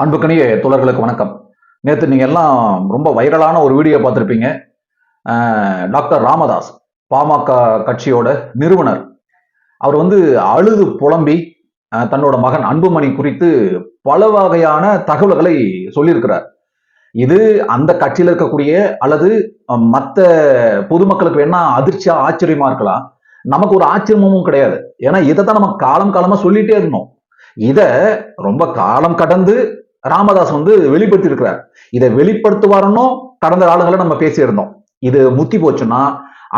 அன்புக்கணிய தோழர்களுக்கு வணக்கம். நேற்று நீங்கள் எல்லாம் ரொம்ப வைரலான ஒரு வீடியோ பார்த்துருப்பீங்க. டாக்டர் ராமதாஸ் பாமக கட்சியோட நிறுவனர். அவர் வந்து அழுது புலம்பி தன்னோட மகன் அன்புமணி குறித்து பல வகையான தகவல்களை சொல்லியிருக்கிறார். இது அந்த கட்சியில் இருக்கக்கூடிய அல்லது மற்ற பொதுமக்களுக்கு வேணா அதிர்ச்சியா ஆச்சரியமா இருக்கலாம். நமக்கு ஒரு ஆச்சரியமும் கிடையாது. ஏன்னா இதை தான் நம்ம காலம் காலமா சொல்லிட்டே இருந்தோம். இத ரொம்ப காலம் கடந்து ராமதாஸ் வந்து வெளிப்படுத்தி இருக்கிறார் இதை வெளிப்படுத்துவாருன்னு கடந்த காலங்களை நம்ம பேசியிருந்தோம். இது முத்தி போச்சுன்னா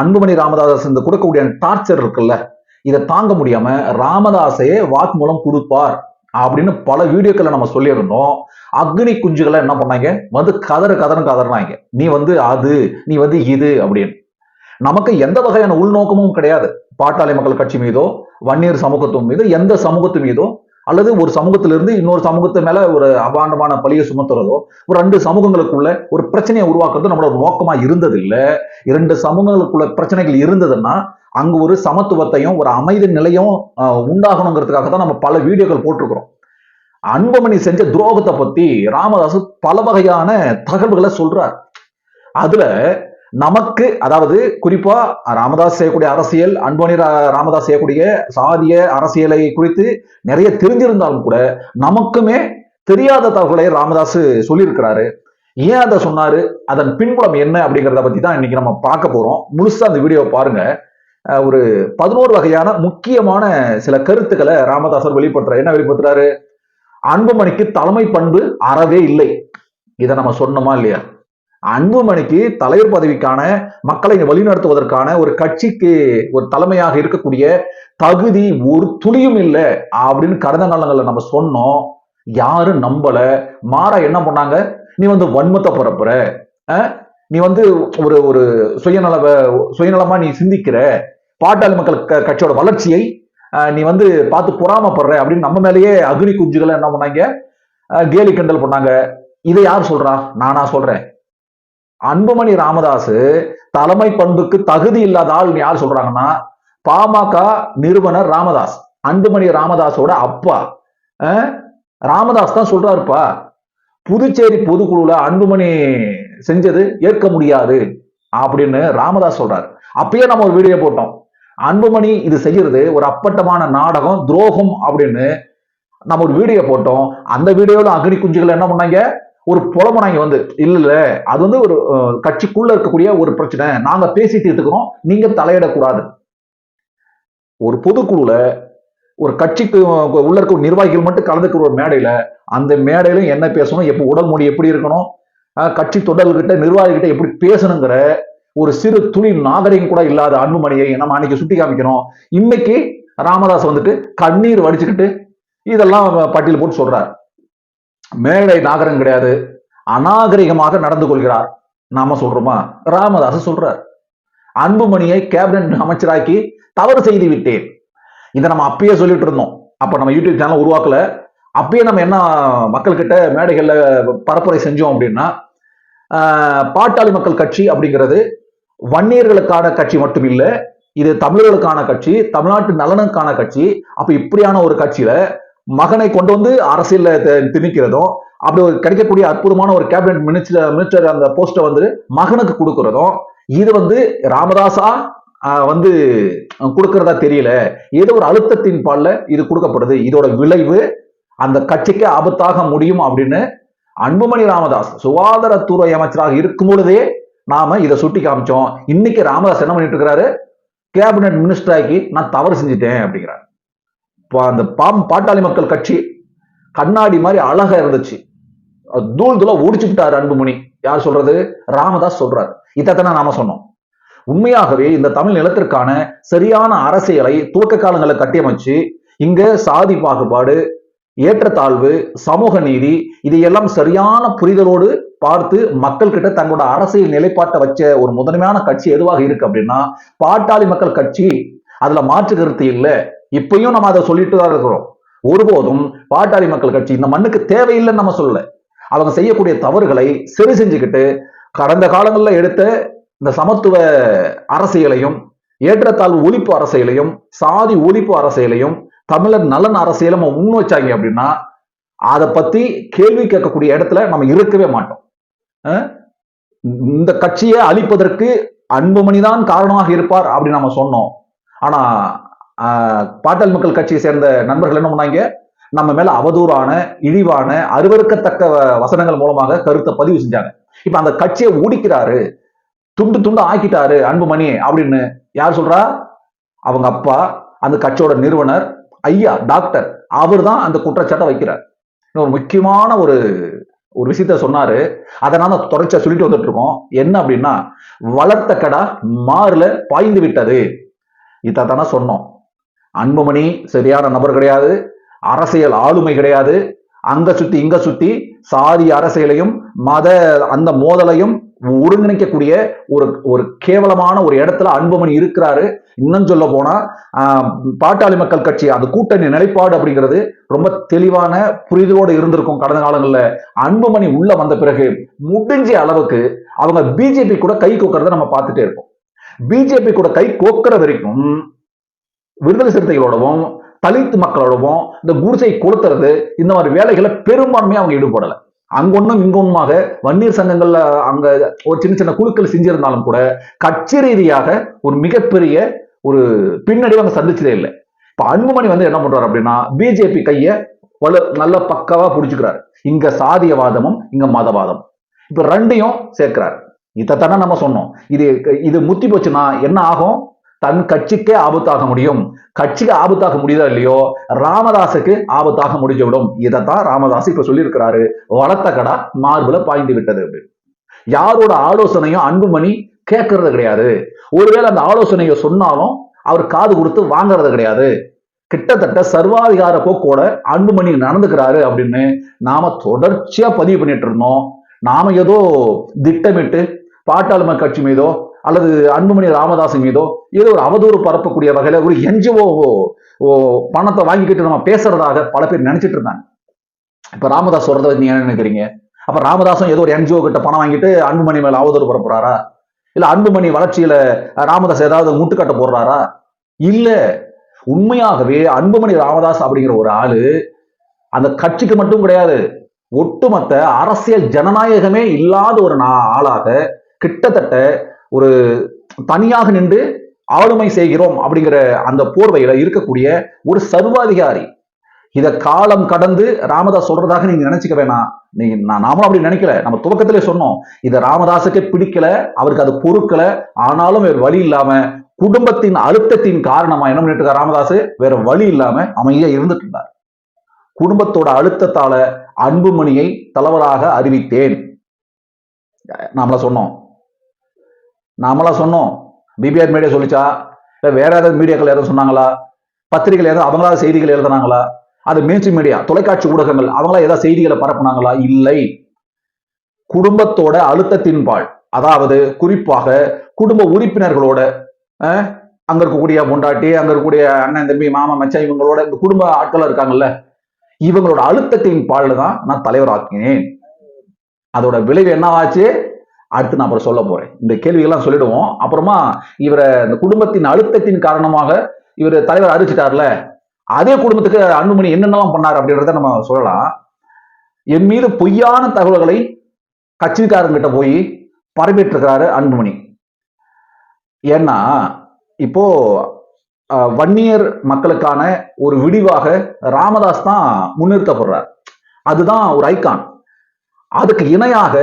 அன்புமணி ராமதாஸ் இந்த கொடுக்கக்கூடிய டார்ச்சர் இருக்குல்ல இதை தாங்க முடியாம ராமதாஸையே வாக்குமூலம் கொடுப்பார் அப்படின்னு பல வீடியோக்களை நம்ம சொல்லியிருந்தோம். அக்னி குஞ்சுகளை என்ன பண்ணாங்க? வந்து கதறு கதறு கதறினாங்க. நீ வந்து அது நீ வந்து இது அப்படின்னு. நமக்கு எந்த வகையான உள்நோக்கமும் கிடையாது. பாட்டாளி மக்கள் கட்சி மீதோ வன்னியர் சமூகத்தின் மீதோ எந்த சமூகத்து மீதோ அல்லது ஒரு சமூகத்திலிருந்து இன்னொரு சமூகத்து மேல ஒரு அபாண்டமான பழியை சுமத்துறதோ ஒரு ரெண்டு சமூகங்களுக்குள்ள ஒரு பிரச்சனையை உருவாக்குறது நம்மளோட நோக்கமா இருந்தது இல்லை இரண்டு சமூகங்களுக்குள்ள பிரச்சனைகள் இருந்ததுன்னா அங்க ஒரு சமத்துவத்தையும் ஒரு அமைதி நிலையும் உண்டாகணுங்கிறதுக்காக தான் நம்ம பல வீடியோக்கள் போட்டிருக்கிறோம். அன்பமணி செஞ்ச துரோகத்தை பத்தி ராமதாஸ் பல வகையான தகவல்களை சொல்றார். அதுல நமக்கு அதாவது குறிப்பா ராமதாஸ் செய்யக்கூடிய அரசியல் அன்போனி ரா- ராமதாஸ் செய்யக்கூடிய சாதிய அரசியலை குறித்து நிறைய தெரிஞ்சிருந்தாலும் கூட நமக்குமே தெரியாத தகவலை ராமதாஸ் சொல்லியிருக்கிறாரு. ஏன் அதை சொன்னாரு? அதன் பின்புலம் என்ன அப்படிங்கிறத பத்தி தான் இன்னைக்கு நம்ம பார்க்க போறோம். முழுசா அந்த வீடியோ பாருங்க. ஒரு பதினோரு வகையான முக்கியமான சில கருத்துக்களை ராமதாசர் வெளிப்படுத்துறாரு. என்ன வெளிப்படுத்துறாரு? அன்புமணிக்கு தலைமை பண்பு அறவே இல்லை. இதை நம்ம சொன்னோமா இல்லையா? அன்புமணிக்கு தலைவர் பதவிக்கான மக்களை வழிநடத்துவதற்கான ஒரு கட்சிக்கு ஒரு தலைமையாக இருக்கக்கூடிய தகுதி ஒரு துளியும் இல்லை அப்படின்னு கடந்த காலங்களில் நம்ம சொன்னோம். யாரும் நம்பல. மாறா என்ன பண்ணாங்க? நீ வந்து வன்மத்தை பரப்புற. நீ வந்து ஒரு ஒரு சுயநல சுயநலமா நீ சிந்திக்கிற. பாட்டாளி மக்கள் க- கட்சியோட வளர்ச்சியை நீ வந்து பார்த்து பொறாமப்படுற அப்படின்னு நம்ம மேலேயே அக்னி குஞ்சுகளை என்ன பண்ணாங்க? கேலி கிண்டல் பண்ணாங்க. இதை யார் சொல்றா? நானா சொல்றேன். அன்புமணி ராமதாஸ் தலைமை பண்புக்கு தகுதி இல்லாத ஆள் யார் சொல்றாங்கன்னா பாமக நிறுவனர் ராமதாஸ் அன்புமணி ராமதாஸோட அப்பா. ராமதாஸ் தான் சொல்றாருப்பா. புதுச்சேரி பொதுக்குழுல அன்புமணி செஞ்சது ஏற்க முடியாது அப்படின்னு ராமதாஸ் சொல்றாரு. அப்பயே நம்ம ஒரு வீடியோ போட்டோம். அன்புமணி இது செய்யறது ஒரு அப்பட்டமான நாடகம் துரோகம் அப்படின்னு நம்ம ஒரு வீடியோ போட்டோம். அந்த வீடியோல அக்னி குஞ்சுகள் என்ன பண்ணாங்க? ஒரு புலம்புனாங்க வந்து இல்ல இல்ல அது வந்து ஒரு கட்சிக்குள்ள இருக்கக்கூடிய ஒரு பிரச்சனை. நாங்க பேசி தீர்த்துக்கிறோம் நீங்க தலையிடக்கூடாது. ஒரு பொதுக்குழுல ஒரு கட்சிக்கு உள்ள இருக்க ஒரு நிர்வாகிகள் மட்டும் கலந்துக்கிற ஒரு மேடையில அந்த மேடையிலும் என்ன பேசணும் எப்போ உடல் மொழி எப்படி இருக்கணும் கட்சி தொடர்கிட்ட நிர்வாகிகிட்ட எப்படி பேசணுங்கிற ஒரு சிறு துளி நாகரிகம் கூட இல்லாத அன்புமணியை நம்ம அன்னைக்கு சுட்டி காமிக்கணும் இன்னைக்கு ராமதாஸ் வந்துட்டு கண்ணீர் வடிச்சுக்கிட்டு இதெல்லாம் பட்டியல் போட்டு சொல்றாரு. மேடை நாகரம் கிடையாது. அநாகரிகமாக நடந்து கொள்கிறார். நாம சொல்றோமா? ராமதாஸ் சொல்றார். அன்புமணியை கேபினட் அமைச்சராக்கி தவறு செய்து விட்டேன். இதை நம்ம அப்பயே சொல்லிட்டு இருந்தோம். அப்ப நம்ம யூடியூப் சேனல் உருவாக்கல. அப்பயே நம்ம என்ன மக்கள்கிட்ட மேடைகள்ல பரப்புரை செஞ்சோம் அப்படின்னா பாட்டாளி மக்கள் கட்சி அப்படிங்கிறது வன்னியர்களுக்கான கட்சி மட்டும் இல்லை இது தமிழர்களுக்கான கட்சி தமிழ்நாட்டு நலனுக்கான கட்சி. அப்ப இப்படியான ஒரு கட்சியில மகனை கொண்டு வந்து அரசியல தி- திணிக்கிறதும் அப்படி ஒரு கிடைக்கக்கூடிய அற்புதமான ஒரு கேபினட் மினிஸ்டர் மினிஸ்டர் அந்த போஸ்டை வந்து மகனுக்கு கொடுக்கறதும் இது வந்து ராமதாசா வந்து கொடுக்கறதா தெரியல. ஏதோ ஒரு அழுத்தத்தின் பால்ல இது கொடுக்கப்படுது. இதோட விளைவு அந்த கட்சிக்கு ஆபத்தாக முடியும் அப்படின்னு அன்புமணி ராமதாஸ் சுகாதாரத்துறை அமைச்சராக இருக்கும் பொழுதே நாம இதை சுட்டி காமிச்சோம். இன்னைக்கு ராமதாஸ் என்ன பண்ணிட்டு இருக்கிறாரு கேபினட் மினிஸ்டர் ஆக்கி நான் தவறு செஞ்சுட்டேன் அப்படிங்கிறார். அந்த பாம் பாட்டாளி மக்கள் கட்சி கண்ணாடி மாதிரி அழகா இருந்துச்சு. தூள் தூளா ஒடிச்சுக்கிட்டாரு அன்புமணி. யார் சொல்றது? ராமதாஸ் சொல்றாரு. இதைத்தானே நாம சொன்னோம். உண்மையாகவே இந்த தமிழ் நிலத்திற்கான சரியான அரசியலை துவக்க காலங்களை கட்டியமைச்சு இங்க சாதி பாகுபாடு ஏற்றத்தாழ்வு சமூக நீதி இதையெல்லாம் சரியான புரிதலோடு பார்த்து மக்கள் கிட்ட தங்களோட அரசியல் நிலைப்பாட்டை வச்ச ஒரு முதன்மையான கட்சி எதுவாக இருக்கு அப்படின்னா பாட்டாளி மக்கள் கட்சி அதுல மாற்று கருத்து இல்லை. இப்பயும் நம்ம அதை சொல்லிட்டு தான் இருக்கிறோம். ஒருபோதும் பாட்டாளி மக்கள் கட்சி இந்த மண்ணுக்கு தேவையில்லைன்னு நம்ம சொல்லல. அவங்க செய்யக்கூடிய தவறுகளை சரி செஞ்சுக்கிட்டு கடந்த காலங்களில் எடுத்த இந்த சமத்துவ அரசியலையும் ஏற்றத்தாழ்வு ஒழிப்பு அரசியலையும் சாதி ஒழிப்பு அரசியலையும் தமிழர் நலன் அரசியலும் முன் வச்சாங்க அப்படின்னா அதை பத்தி கேள்வி கேட்கக்கூடிய இடத்துல நம்ம இருக்கவே மாட்டோம். இந்த கட்சியை அழிப்பதற்கு அன்புமணி தான் காரணமாக இருப்பார் அப்படின்னு நம்ம சொன்னோம். ஆனா பாட்டாள் மக்கள் கட்சியை சேர்ந்த நண்பர்கள் என்ன பண்ணாங்க? நம்ம மேல அவதூறான இழிவான அருவருக்கத்தக்க வசனங்கள் மூலமாக கருத்தை பதிவு செஞ்சாங்க. இப்ப அந்த கட்சியை ஓடிக்கிறாரு துண்டு துண்டு ஆக்கிட்டாரு அன்புமணி அப்படின்னு யார் சொல்றா? அவங்க அப்பா அந்த கட்சியோட நிறுவனர் ஐயா டாக்டர். அவர் தான் அந்த குற்றச்சாட்டை வைக்கிறார். இன்னொரு முக்கியமான ஒரு ஒரு விஷயத்த சொன்னாரு. அதை நான் தொடர்ச்சியா சொல்லிட்டு வந்துட்டு இருக்கோம். என்ன அப்படின்னா வளர்த்த கடா மாறுல பாய்ந்து விட்டது. இதை தானே சொன்னோம். அன்புமணி சரியான நபர் கிடையாது. அரசியல் ஆளுமை கிடையாது. அங்க சுத்தி இங்க சுத்தி சாதி அரசியலையும் மத அந்த மோதலையும் ஒருங்கிணைக்கக்கூடிய ஒரு ஒரு கேவலமான ஒரு இடத்துல அன்புமணி இருக்கிறாரு. இன்னும் சொல்ல போனா பாட்டாளி மக்கள் கட்சி அந்த கூட்டணி நிலைப்பாடு அப்படிங்கிறது ரொம்ப தெளிவான புரிதலோடு இருந்திருக்கும் கடந்த காலங்களில். அன்புமணி உள்ள வந்த பிறகு முடிஞ்ச அளவுக்கு அவங்க பிஜேபி கூட கை கோக்கிறத நம்ம பார்த்துட்டே இருக்கோம் பிஜேபி கூட கை கோக்கிற வரைக்கும் விடுதலை சிறுத்தைகளோடவும் தலித் மக்களோடவும் இந்த குடிசை கொளுத்துறது இந்த மாதிரி வேலைகளை பெரும்பான்மையாக அவங்க ஈடுபடலை. அங்கொன்னும் இங்கொன்னுமாக வன்னியர் சங்கங்கள்ல அங்க ஒரு சின்ன சின்ன குழுக்கள் செஞ்சிருந்தாலும் கூட கட்சி ரீதியாக ஒரு மிகப்பெரிய ஒரு பின்னடைவு அங்க சந்திச்சதே இல்லை. இப்ப அன்புமணி வந்து என்ன பண்றாரு அப்படின்னா பிஜேபி கைய வலு நல்ல பக்காவா புடிச்சுக்கிறாரு. இங்க சாதியவாதமும் இங்க மதவாதம் இப்ப ரெண்டையும் சேர்க்கிறாரு. இதைத்தானே நம்ம சொன்னோம். இது இது முத்தி போச்சுன்னா என்ன ஆகும்? தன் கட்சிக்கே ஆபத்தாக முடியும். கட்சிக்கு ஆபத்தாக முடியுதா இல்லையோ? ராமதாஸுக்கு ஆபத்தாக முடிஞ்சு விடும் இதைத்தான் ராமதாஸ் இப்ப சொல்லியிருக்கிறாரு. வளர்த்த கடா மார்புல பாய்ந்து விட்டது அப்படின்னு. யாரோட ஆலோசனையும் அன்புமணி கேட்கறது கிடையாது. ஒருவேளை அந்த ஆலோசனையை சொன்னாலும் அவர் காது கொடுத்து வாங்கறது கிடையாது. கிட்டத்தட்ட சர்வாதிகார போக்கோட அன்புமணி நடந்துக்கிறாரு அப்படின்னு நாம தொடர்ச்சியா பதிவு பண்ணிட்டு இருந்தோம். நாம ஏதோ திட்டமிட்டு பாட்டாளுமை கட்சி மீதோ அல்லது அன்புமணி ராமதாசன் மீதோ ஏதோ ஒரு அவதூறு பரப்பக்கூடிய வகையில் ஒரு என்ஜிஓ பணத்தை வாங்கிக்கிட்டு நம்ம பேசுறதாக பல பேர் நினைச்சிட்டு இருந்தாங்க. இப்ப ராமதாஸ் சொல்றத நீங்க என்ன நினைக்கிறீங்க? அப்ப ராமதாசும் ஏதோ ஒரு என்ஜிஓ கிட்ட பணம் வாங்கிட்டு அன்புமணி மேல அவதூறு பரப்புறாரா? இல்ல அன்புமணி வளர்ச்சியில ராமதாஸ் ஏதாவது முட்டுக்கட்ட போடுறாரா? இல்ல உண்மையாகவே அன்புமணி ராமதாஸ் அப்படிங்கிற ஒரு ஆளு அந்த கட்சிக்கு மட்டும் கிடையாது ஒட்டுமொத்த அரசியல் ஜனநாயகமே இல்லாத ஒரு நா- ஆளாக கிட்டத்தட்ட ஒரு தனியாக நின்று ஆளுமை செய்கிறோம் அப்படிங்கிற அந்த போர்வையில இருக்கக்கூடிய ஒரு சர்வாதிகாரி. இத காலம் கடந்து ராமதாஸ் சொல்றதாக நீங்க நினைச்சுக்க வேணாம். நீங்க நான் நாமளும் அப்படி நினைக்கல. நம்ம துவக்கத்திலே சொன்னோம். இதை ராமதாஸுக்கு பிடிக்கல அவருக்கு அது பொறுக்கல. ஆனாலும் வேறு வழி இல்லாம குடும்பத்தின் அழுத்தத்தின் காரணமா என்ன பண்ணிட்டு இருக்கார் ராமதாஸ் வேற வழி இல்லாம அமைதியா இருந்துட்டு இருந்தார். குடும்பத்தோட அழுத்தத்தால அன்புமணியை தலைவராக அறிவித்தேன். நாமள சொன்னோம். நாமளாக சொன்னோம். பிபிஆர் மீடியா சொல்லிச்சா? இல்லை வேற ஏதாவது மீடியாக்கள் ஏதாவது சொன்னாங்களா? பத்திரிகைகள் ஏதாவது அவங்களா செய்திகள் எழுதுனாங்களா? அது மேய்ச்சி மீடியா தொலைக்காட்சி ஊடகங்கள் அவங்களா ஏதாவது செய்திகளை பரப்புனாங்களா? இல்லை. குடும்பத்தோட அழுத்தத்தின் பால். அதாவது குறிப்பாக குடும்ப உறுப்பினர்களோட அஹ், அங்க இருக்கக்கூடிய பொண்டாட்டி அங்க இருக்கக்கூடிய அண்ணன் தம்பி மாமா மச்சான் இவங்களோட இந்த குடும்ப ஆட்கள் இருக்காங்கல்ல இவங்களோட அழுத்தத்தின் பால் தான் நான் தலைவராக்கினேன். அதோட விளைவு என்னவாச்சு? அடுத்து நான் அப்புறம் சொல்ல போறேன். இந்த கேள்விகள்லாம் சொல்லிடுவோம். அப்புறமா இவரை இந்த குடும்பத்தின் அழுத்தத்தின் காரணமாக இவர் தலைவர் அறிவிச்சிட்டார்ல அதே குடும்பத்துக்கு அன்புமணி என்னென்னலாம் பண்ணார் அப்படின்றத நம்ம சொல்லலாம். என் மீது பொய்யான தகவல்களை கட்சிக்காரங்கிட்ட போய் பரப்பிட்டு இருக்கிறாரு அன்புமணி. ஏன்னா இப்போ வன்னியர் மக்களுக்கான ஒரு விடிவாக ராமதாஸ் தான் முன்னிறுத்தப்படுறார். அதுதான் ஒரு ஐக்கான் அதுக்கு இணையாக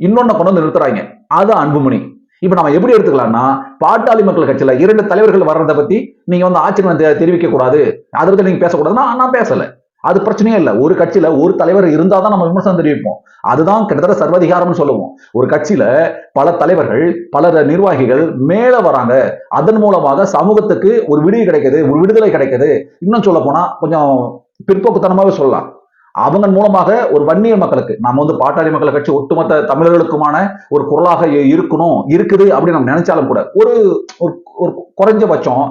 இன்னொன்னு கொண்டு வந்து நிறுத்துறாங்க. அது அன்புமணி. இப்ப நம்ம எப்படி எடுத்துக்கலாம்னா பாட்டாளி மக்கள் கட்சியில இரண்டு தலைவர்கள் வர்றதை பத்தி நீங்க வந்து ஆட்சி தெரிவிக்க கூடாது. அதை பத்தி நீங்க பேசக்கூடாதுன்னா நான் பேசல. அது பிரச்சனையே இல்லை. ஒரு கட்சியில ஒரு தலைவர் இருந்தா தான் நம்ம விமர்சனம் தெரிவிப்போம். அதுதான் கிட்டத்தட்ட சர்வதிகாரம்னு சொல்லுவோம். ஒரு கட்சியில பல தலைவர்கள் பல நிர்வாகிகள் மேல வராங்க. அதன் மூலமாக சமூகத்துக்கு ஒரு விடுதி கிடைக்குது ஒரு விடுதலை கிடைக்குது. இன்னும் சொல்ல போனா கொஞ்சம் பிற்போக்குத்தனமாவே சொல்லலாம். அவங்க மூலமாக ஒரு வன்னியர் மக்களுக்கு நம்ம வந்து பாட்டாளி மக்கள் கட்சி ஒட்டுமொத்த தமிழர்களுக்குமான ஒரு குரலாக இருக்கணும் இருக்குது அப்படின்னு நம்ம நினைச்சாலும் கூட ஒரு ஒரு ஒரு குறைஞ்சபட்சம்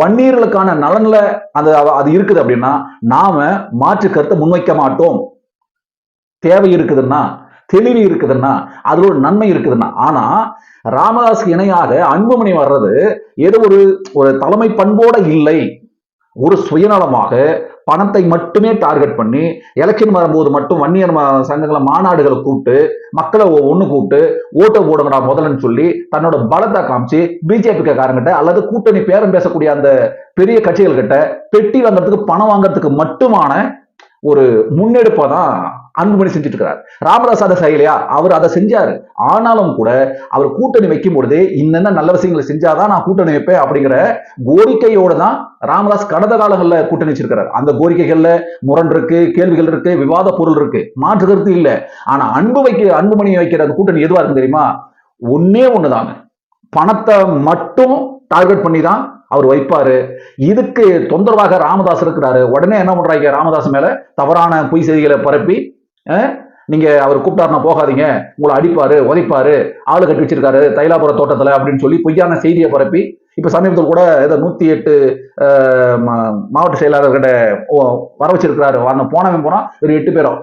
வன்னியர்களுக்கான நலன்ல அது அது இருக்குது அப்படின்னா நாம மாற்று கருத்தை முன்வைக்க மாட்டோம். தேவை இருக்குதுன்னா தெளிவு இருக்குதுன்னா அதுல ஒரு நன்மை இருக்குதுன்னா ஆனா ராமதாஸ் இணையாக அன்புமணி வர்றது ஏதோ ஒரு ஒரு தலைமை பண்போட இல்லை. ஒரு சுயநலமாக பணத்தை மட்டுமே டார்கெட் பண்ணி எலெக்ஷன் வரும்போது மட்டும் வன்னியர் சங்கங்களை மாநாடுகளை கூப்பிட்டு மக்களை ஒன்று கூப்பிட்டு ஓட்டை போடுங்கடா முதலன்னு சொல்லி தன்னோட பலத்தை காமிச்சு பிஜேபி காரங்கிட்ட அல்லது கூட்டணி பேரம் பேசக்கூடிய அந்த பெரிய கட்சிகள் கிட்ட பெட்டி வாங்குறதுக்கு பணம் வாங்குறதுக்கு மட்டுமான ஒரு முன்னெடுப்பை தான் அன்புமணி செஞ்சுட்டு இருக்கிறார் ராமதாஸ் அதை செய்யலையா? அவர் அதை செஞ்சாரு. ஆனாலும் கூட அவர் கூட்டணி வைக்கும் பொழுது இன்னென்ன நல்ல விஷயங்களை செஞ்சாதான் நான் கூட்டணி வைப்பேன் அப்படிங்கிற கோரிக்கையோட தான் ராமதாஸ் கடந்த காலங்களில் கூட்டணி வச்சிருக்கிறார். அந்த கோரிக்கைகள்ல முரண் இருக்கு கேள்விகள் இருக்கு விவாத பொருள் இருக்கு. மாற்று கருத்து இல்லை. ஆனா அன்பு வைக்க அன்புமணி வைக்கிற அந்த கூட்டணி எதுவா இருக்கு தெரியுமா? ஒன்னே ஒண்ணுதாங்க. பணத்தை மட்டும் டார்கெட் பண்ணி தான் அவர் வைப்பாரு. இதுக்கு தொந்தரவாக ராமதாஸ் இருக்கிறாரு. உடனே என்ன பண்றாங்க ராமதாஸ் மேல? தவறான பொய் செய்திகளை பரப்பி நீங்க அவர் கூப்பிட்டாருனா போகாதீங்க. உங்களை அடிப்பாரு உதைப்பாரு. ஆளு கட்டி வச்சிருக்காரு தைலாபுர தோட்டத்துல அப்படின்னு சொல்லி பொய்யான செய்தியை பரப்பி இப்ப சமீபத்தில் கூட ஏதோ நூத்தி எட்டு மா- மாவட்ட செயலாளர்கிட்ட வர வச்சிருக்கிறாரு போனவன் போனா ஒரு எட்டு பேரும்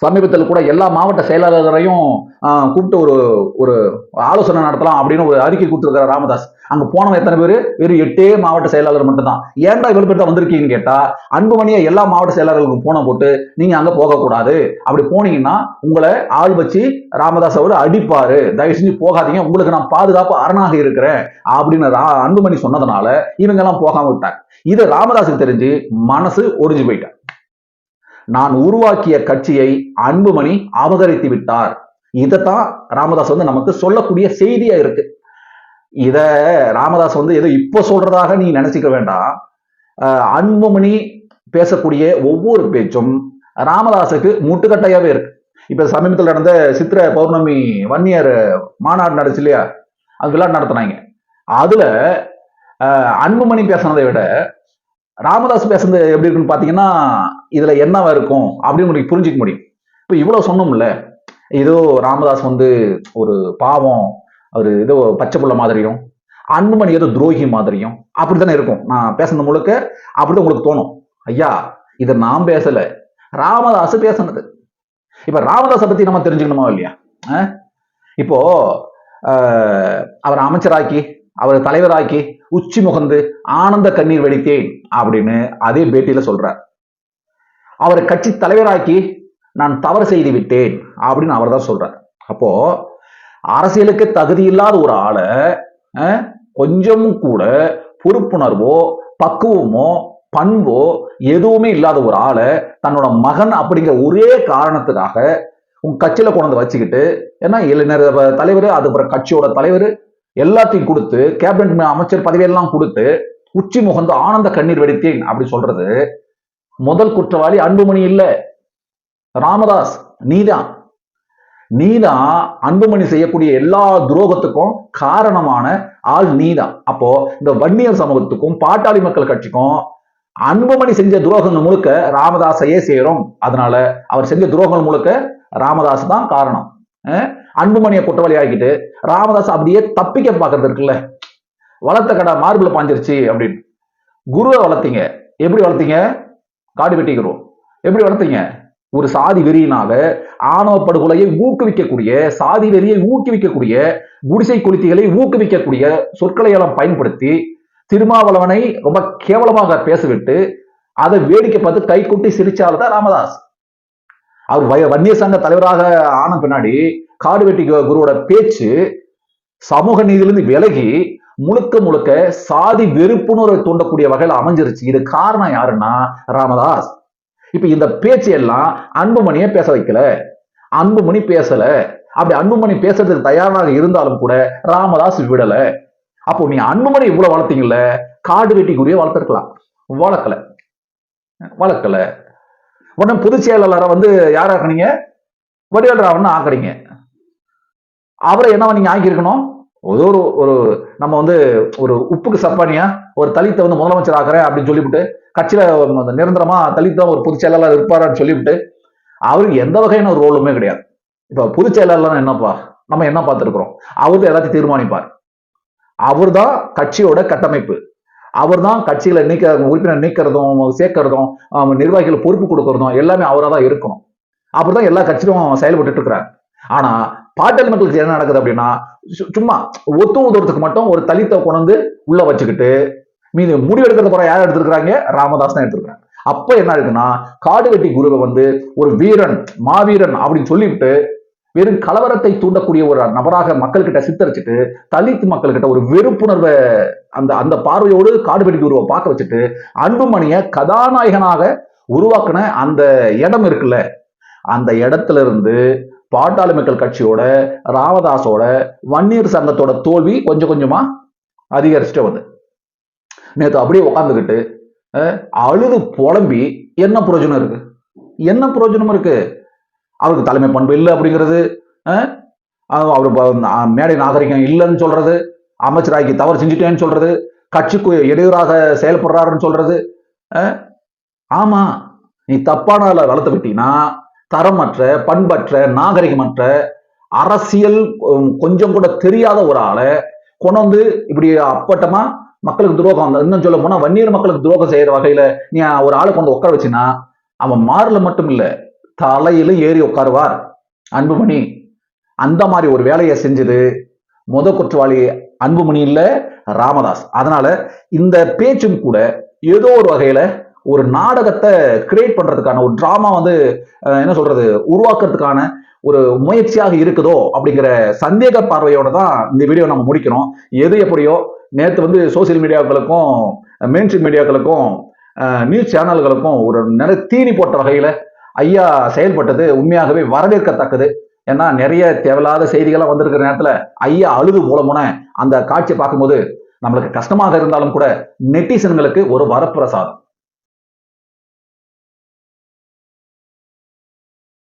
சமீபத்தில் கூட எல்லா மாவட்ட செயலாளர்களையும் கூப்பிட்டு ஒரு ஒரு ஆலோசனை நடத்தலாம் அப்படின்னு ஒரு அறிக்கை கொடுத்துருக்காரு ராமதாஸ். அங்க போனவன் எத்தனை பேர்? வெறும் எட்டே மாவட்ட செயலாளர் மட்டும்தான். ஏன்டா இவ்வளவு பேர் தான் வந்திருக்கீங்கன்னு கேட்டா அன்புமணியை எல்லா மாவட்ட செயலாளர்களுக்கும் போன போட்டு நீங்க அங்க போகக்கூடாது. அப்படி போனீங்கன்னா உங்களை ஆள் வச்சு ராமதாஸ் அவர் அடிப்பாரு. தயவு செஞ்சு போகாதீங்க. உங்களுக்கு நான் பாதுகாப்பு அரணாக இருக்கிறேன். அப்படின்னு ரா- அன்புமணி சொன்னதுனால இவங்க எல்லாம் போகாம விட்டாங்க. இது ராமதாஸுக்கு தெரிஞ்சு மனசு ஒடிஞ்சு போயிட்டார் நான் உருவாக்கிய கட்சியை அன்புமணி அபகரித்து விட்டார். இதைத்தான் ராமதாஸ் வந்து நமக்கு சொல்லக்கூடிய செய்தியா இருக்கு. இத ராமதாஸ் வந்து ஏதோ இப்போ சொல்றதாக நீ நினைச்சுக்க வேண்டாம். அன்புமணி பேசக்கூடிய ஒவ்வொரு பேச்சும் ராமதாஸுக்கு முட்டுக்கட்டையாவே இருக்கு. இப்ப சமீபத்தில் நடந்த சித்திர பௌர்ணமி வன்னியர் மாநாடு நடந்துச்சு இல்லையா? அது விழா நடத்தினாங்க. அதுல அன்புமணி பேசுனதை விட ராமதாஸ் பேசுனது எப்படி இருக்குன்னு பாத்தீங்கன்னா இதுல என்னவா இருக்கும் அப்படின்னு உங்களுக்கு புரிஞ்சுக்க முடியும். இப்போ இவ்வளவு சொன்னோம்ல ஏதோ ராமதாஸ் வந்து ஒரு பாவம் ஒரு ஏதோ பச்சை புள்ள மாதிரியும் அன்புமணி ஏதோ துரோகி மாதிரியும் அப்படித்தானே இருக்கும். நான் பேசுனது முழுக்க அப்படிதான் உங்களுக்கு தோணும். ஐயா இதை நான் பேசல. ராமதாஸ் பேசுனது. இப்ப ராமதாஸை பத்தி நம்ம தெரிஞ்சுக்கணுமா இல்லையா? இப்போ அவர் அமைச்சராக்கி அவர் தலைவராக்கி உச்சி முகந்து ஆனந்த கண்ணீர் வெடித்தேன் அப்படின்னு அதே பேட்டியில சொல்றார். அவரை கட்சி தலைவராக்கி நான் தவறு செய்து விட்டேன் அப்படின்னு அவர் தான் சொல்றார். அப்போ அரசியலுக்கு தகுதி இல்லாத ஒரு ஆளை கொஞ்சமும் கூட பொறுப்புணர்வோ பக்குவமோ பண்போ எதுவுமே இல்லாத ஒரு ஆளை தன்னோட மகன் அப்படிங்கிற ஒரே காரணத்துக்காக உன் கட்சியில கொண்டு வந்து வச்சுக்கிட்டு ஏன்னா இளைஞர் தலைவர் அதுக்கப்புறம் கட்சியோட தலைவர் எல்லாத்தையும் கொடுத்து கேபினட் அமைச்சர் பதவியெல்லாம் கொடுத்து உச்சி முகந்து ஆனந்த கண்ணீர் வெடித்தேன் அப்படி சொல்றது. முதல் குற்றவாளி அன்புமணி இல்ல. ராமதாஸ் நீதான். நீதான் அன்புமணி செய்யக்கூடிய எல்லா துரோகத்துக்கும் காரணமான ஆள் நீதான். அப்போ இந்த வன்னியர் சமூகத்துக்கும் பாட்டாளி மக்கள் கட்சிக்கும் அன்புமணி செஞ்ச துரோகங்கள் முழுக்க ராமதாஸையே சேரும். அதனால அவர் செஞ்ச துரோகங்கள் முழுக்க ராமதாஸ் தான் காரணம். அன்புமணியை குற்றவாளி ஆக்கிட்டு ராமதாஸ் அப்படியே தப்பிக்க பாக்குறது இருக்குல்ல. வளர்த்த கடை மார்பிள் பாஞ்சிருச்சு அப்படின்னு. குருவை வளர்த்தீங்க. எப்படி வளர்த்தீங்க? காடு வெட்டி குரு எப்படி வளர்த்தீங்க? ஒரு சாதி வெறியினால ஆணவ படுகொலையை ஊக்குவிக்கக்கூடிய சாதி வெறியை ஊக்குவிக்கக்கூடிய குடிசை குளித்திகளை ஊக்குவிக்கக்கூடிய சொற்களை எல்லாம் பயன்படுத்தி திருமாவளவனை ரொம்ப கேவலமாக பேசவிட்டு அதை வேடிக்கை பார்த்து கைக்குட்டி சிரிச்சால்தான் ராமதாஸ். அவர் வய- சங்க தலைவராக ஆன பின்னாடி காடு வெட்டி கு- குருவோட பேச்சு சமூக நீதியிலிருந்து விலகி முழுக்க முழுக்க சாதி வெறுப்புணர்வை தூண்டக்கூடிய வகையில் அமைஞ்சிருச்சு. இது காரணம் யாருன்னா ராமதாஸ். இப்ப இந்த பேச்சு எல்லாம் அன்புமணிய பேச வைக்கல. அன்புமணி பேசல. அப்படி அன்புமணி பேசுறதுக்கு தயாராக இருந்தாலும் கூட ராமதாஸ் விடல. அப்போ நீ அன்புமணி இவ்வளவு வளர்த்தீங்கல்ல காடு வெட்டிக்குரிய வளர்த்துருக்கலாம். வளர்க்கல. வளர்க்கல. உடனே பொதுச் செயலாளரை வந்து யார் ஆக்குனீங்க? வடிவேல் ராவன் ஆக்குறீங்க அவரை என்னவா நீங்க ஆக்கியிருக்கணும் ஏதோ ஒரு ஒரு நம்ம வந்து ஒரு உப்புக்கு சப்பானியா ஒரு தலித்தை வந்து முதலமைச்சர் ஆக்குறேன் அப்படின்னு சொல்லிவிட்டு கட்சியில அந்த நிரந்தரமா தலித் தான் ஒரு பொதுச் செயலாளர் இருப்பாரான்னு சொல்லிவிட்டு அவருக்கு எந்த வகையான ஒரு ரோலுமே கிடையாது. இப்ப பொதுச் செயலாளர் என்னப்பா? நம்ம என்ன பார்த்துருக்குறோம்? அவர் தான் எல்லாத்தையும் தீர்மானிப்பார். அவர் தான் கட்சியோட கட்டமைப்பு. அவர் தான் கட்சியில நீக்க உறுப்பினர் நீக்கிறதும் சேர்க்கறதும் நிர்வாகிகள் பொறுப்பு கொடுக்கறதும் எல்லாமே அவராக தான் இருக்கணும். அப்படிதான் எல்லா கட்சியும் செயல்பட்டு இருக்கிறாங்க ஆனா பாட்டாளி மக்களுக்கு என்ன நடக்குது அப்படின்னா சு- சும்மா ஒத்து உதவுறதுக்கு மட்டும் ஒரு தலித்தை கொண்டு உள்ள வச்சுக்கிட்டு மீது முடிவு எடுக்கிறது போற யார் எடுத்திருக்கிறாங்க? ராமதாஸ் தான் எடுத்திருக்காங்க அப்ப என்ன இருக்குன்னா காடுவெட்டி குருவை வந்து ஒரு வீரன் மாவீரன் அப்படின்னு சொல்லிவிட்டு வெறும் கலவரத்தை தூண்டக்கூடிய ஒரு நபராக மக்கள்கிட்ட சித்தரிச்சுட்டு தலித் மக்கள்கிட்ட ஒரு வெறுப்புணர்வை அந்த அந்த பார்வையோடு காடுவெட்டி குருவை பார்க்க வச்சுட்டு அன்புமணிய கதாநாயகனாக உருவாக்குன அந்த இடம் இருக்குல்ல அந்த இடத்துல இருந்து பாட்டாளி மக்கள் கட்சியோட ராமதாஸோட வன்னியர் சங்கத்தோட தோல்வி கொஞ்சம் கொஞ்சமா அதிகரிச்சுட்டு வந்து நேற்று அப்படியே உட்காந்துக்கிட்டு அழுது புலம்பி என்ன பிரயோஜனம் இருக்கு? என்ன பிரயோஜனம் இருக்கு? அவருக்கு தலைமை பண்பு இல்லை அப்படிங்கிறது அவர் மேடை நாகரிகம் இல்லைன்னு சொல்றது அமைச்சராக்கி தவறு செஞ்சுட்டேன்னு சொல்றது கட்சிக்கு இடையூறாக செயல்படுறாருன்னு சொல்றது ஆமா நீ தப்பான வளர்த்து விட்டீங்கன்னா தரமற்ற பண்பற்ற நாகரிகமற்ற அரசியல் கொஞ்சம் கூட தெரியாத ஒரு ஆளை கொண்டு இப்படி அப்பட்டமா மக்களுக்கு துரோகம் இன்னும் சொல்ல போனா வன்னியர் மக்களுக்கு துரோகம் செய்யற வகையில நீ ஒரு ஆளை கொண்டு உட்கார வச்சுன்னா அவன் மாறல மட்டும் இல்ல தலையில ஏறி உட்காருவார். அன்புமணி அந்த மாதிரி ஒரு வேலையை செஞ்சது முத குற்றவாளி அன்புமணி இல்ல ராமதாஸ். அதனால இந்த பேச்சும் கூட ஏதோ ஒரு வகையில ஒரு நாடகத்தை கிரியேட் பண்றதுக்கான ஒரு டிராமா வந்து என்ன சொல்றது உருவாக்குறதுக்கான ஒரு முயற்சியாக இருக்குதோ அப்படிங்கிற சந்தேக பார்வையோட தான் இந்த வீடியோ நம்ம முடிக்கிறோம் எது எப்படியோ நேற்று வந்து சோசியல் மீடியாக்களுக்கும் மெயின்ஸ்ட்ரீம் மீடியாக்களுக்கும் நியூஸ் சேனல்களுக்கும் ஒரு நிறைய தீனி போட்ட வகையில் ஐயா செயல்பட்டது உண்மையாகவே வரவேற்கத்தக்கது. ஏன்னா நிறைய தேவையில்லாத செய்திகள்லாம் வந்திருக்கிற நேரத்தில் ஐயா அழுது மூலமுன அந்த காட்சியை பார்க்கும்போது நம்மளுக்கு கஷ்டமாக இருந்தாலும் கூட நெட்டிசன்களுக்கு ஒரு வரப்பிரசாதம்.